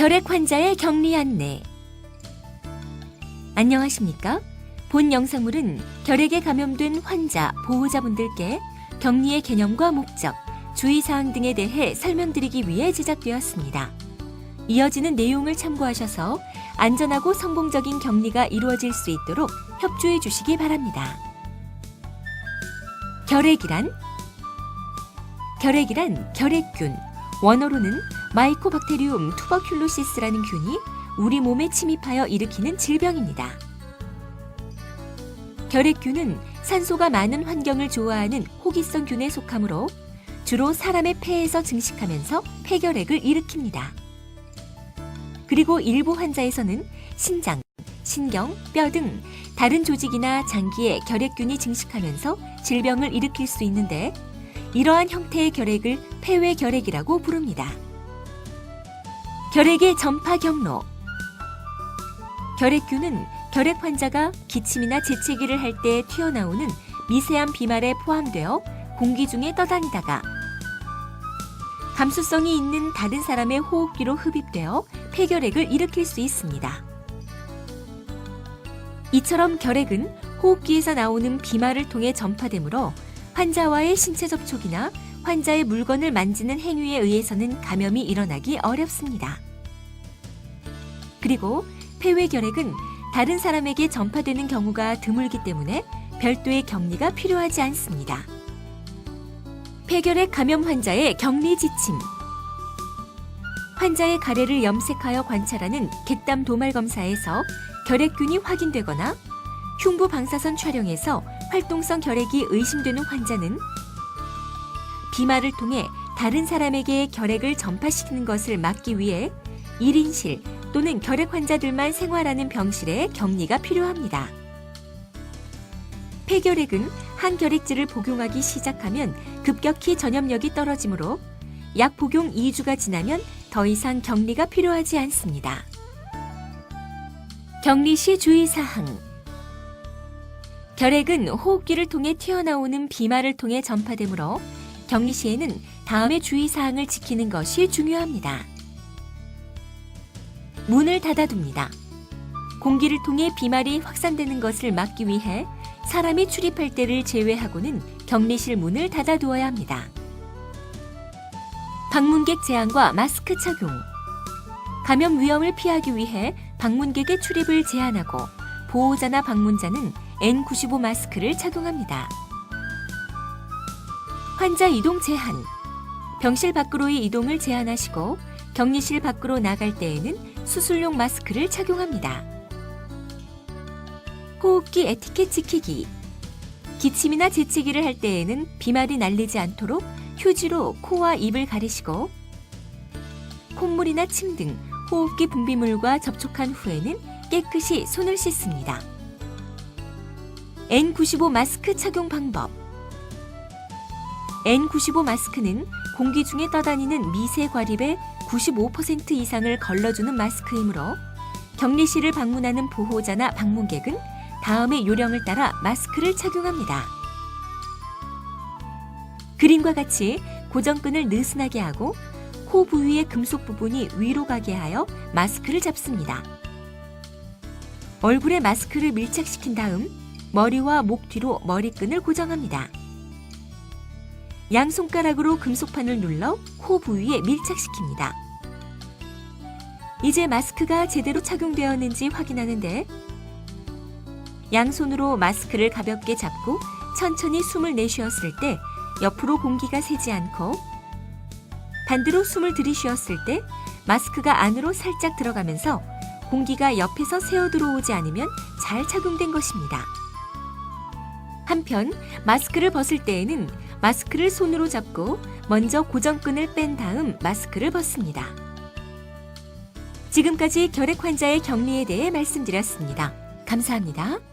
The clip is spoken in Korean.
결핵 환자의 격리 안내. 안녕하십니까? 본 영상물은 결핵에 감염된 환자, 보호자분들께 격리의 개념과 목적, 주의사항 등에 대해 설명드리기 위해 제작되었습니다. 이어지는 내용을 참고하셔서 안전하고 성공적인 격리가 이루어질 수 있도록 협조해 주시기 바랍니다. 결핵이란 결핵이란 결핵균, 원어로는 마이코박테리움 투버큘로시스라는 균이 우리 몸에 침입하여 일으키는 질병입니다. 결핵균은 산소가 많은 환경을 좋아하는 호기성 균에 속하므로 주로 사람의 폐에서 증식하면서 폐결핵을 일으킵니다. 그리고 일부 환자에서는 신장, 신경, 뼈 등 다른 조직이나 장기에 결핵균이 증식하면서 질병을 일으킬 수 있는데 이러한 형태의 결핵을 폐외 결핵이라고 부릅니다. 결핵의 전파 경로 결핵균은 결핵 환자가 기침이나 재채기를 할 때 튀어나오는 미세한 비말에 포함되어 공기 중에 떠다니다가 감수성이 있는 다른 사람의 호흡기로 흡입되어 폐결핵을 일으킬 수 있습니다. 이처럼 결핵은 호흡기에서 나오는 비말을 통해 전파되므로 환자와의 신체 접촉이나 환자의 물건을 만지는 행위에 의해서는 감염이 일어나기 어렵습니다. 그리고 폐외결핵은 다른 사람에게 전파되는 경우가 드물기 때문에 별도의 격리가 필요하지 않습니다. 폐결핵 감염 환자의 격리 지침 환자의 가래를 염색하여 관찰하는 객담 도말 검사에서 결핵균이 확인되거나 흉부 방사선 촬영에서 활동성 결핵이 의심되는 환자는 비말을 통해 다른 사람에게 결핵을 전파시키는 것을 막기 위해 1인실 또는 결핵 환자들만 생활하는 병실에 격리가 필요합니다. 폐결핵은 항결핵제를 복용하기 시작하면 급격히 전염력이 떨어지므로 약 복용 2주가 지나면 더 이상 격리가 필요하지 않습니다. 격리 시 주의사항 결핵은 호흡기를 통해 튀어나오는 비말을 통해 전파되므로 격리 시에는 다음의 주의사항을 지키는 것이 중요합니다. 문을 닫아둡니다. 공기를 통해 비말이 확산되는 것을 막기 위해 사람이 출입할 때를 제외하고는 격리실 문을 닫아두어야 합니다. 방문객 제한과 마스크 착용. 감염 위험을 피하기 위해 방문객의 출입을 제한하고 보호자나 방문자는 N95 마스크를 착용합니다. 환자 이동 제한. 병실 밖으로의 이동을 제한하시고 격리실 밖으로 나갈 때에는 수술용 마스크를 착용합니다. 호흡기 에티켓 지키기. 기침이나 재채기를 할 때에는 비말이 날리지 않도록 휴지로 코와 입을 가리시고 콧물이나 침 등 호흡기 분비물과 접촉한 후에는 깨끗이 손을 씻습니다. N95 마스크 착용 방법. N95 마스크는 공기 중에 떠다니는 미세 과립의 95% 이상을 걸러주는 마스크이므로 격리실을 방문하는 보호자나 방문객은 다음의 요령을 따라 마스크를 착용합니다. 그림과 같이 고정끈을 느슨하게 하고 코 부위의 금속 부분이 위로 가게 하여 마스크를 잡습니다. 얼굴에 마스크를 밀착시킨 다음 머리와 목 뒤로 머리끈을 고정합니다. 양손가락으로 금속판을 눌러 코 부위에 밀착시킵니다. 이제 마스크가 제대로 착용되었는지 확인하는데 양손으로 마스크를 가볍게 잡고 천천히 숨을 내쉬었을 때 옆으로 공기가 새지 않고 반대로 숨을 들이쉬었을 때 마스크가 안으로 살짝 들어가면서 공기가 옆에서 새어 들어오지 않으면 잘 착용된 것입니다. 한편 마스크를 벗을 때에는 마스크를 손으로 잡고 먼저 고정끈을 뺀 다음 마스크를 벗습니다. 지금까지 결핵 환자의 격리에 대해 말씀드렸습니다. 감사합니다.